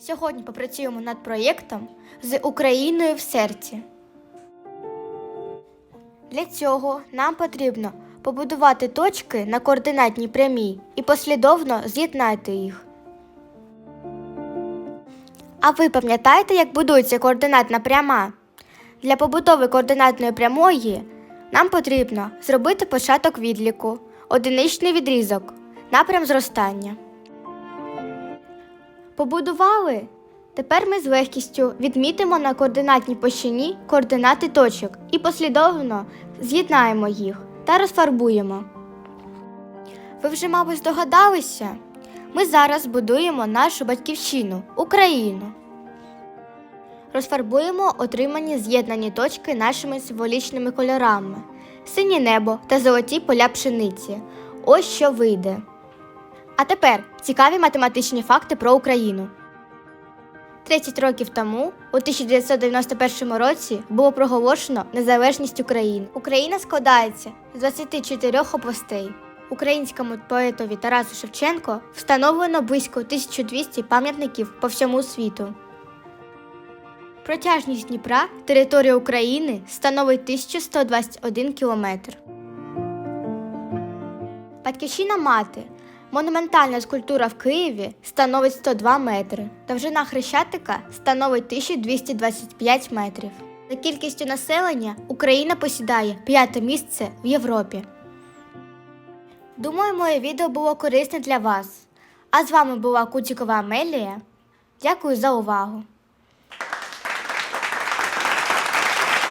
Сьогодні попрацюємо над проєктом з Україною в серці. Для цього нам потрібно побудувати точки на координатній прямій і послідовно з'єднати їх. А ви пам'ятаєте, як будується координатна пряма? Для побудови координатної прямої нам потрібно зробити початок відліку, одиничний відрізок, напрям зростання. Побудували? Тепер ми з легкістю відмітимо на координатній площині координати точок і послідовно з'єднаємо їх та розфарбуємо. Ви вже, мабуть, здогадалися? Ми зараз будуємо нашу батьківщину Україну. Розфарбуємо отримані з'єднані точки нашими символічними кольорами: синє небо та золоті поля пшениці. Ось що вийде. А тепер цікаві математичні факти про Україну. 30 років тому, у 1991 році, було проголошено незалежність України. Україна складається з 24 областей. Українському поетові Тарасу Шевченко встановлено близько 1200 пам'ятників по всьому світу. Протяжність Дніпра території України становить 1121 кілометр. Батьківщина мати. Монументальна скульптура в Києві становить 102 метри. Довжина хрещатика становить 1225 метрів. За кількістю населення Україна посідає п'яте місце в Європі. Думаю, моє відео було корисне для вас. А з вами була Кутікова Амелія. Дякую за увагу!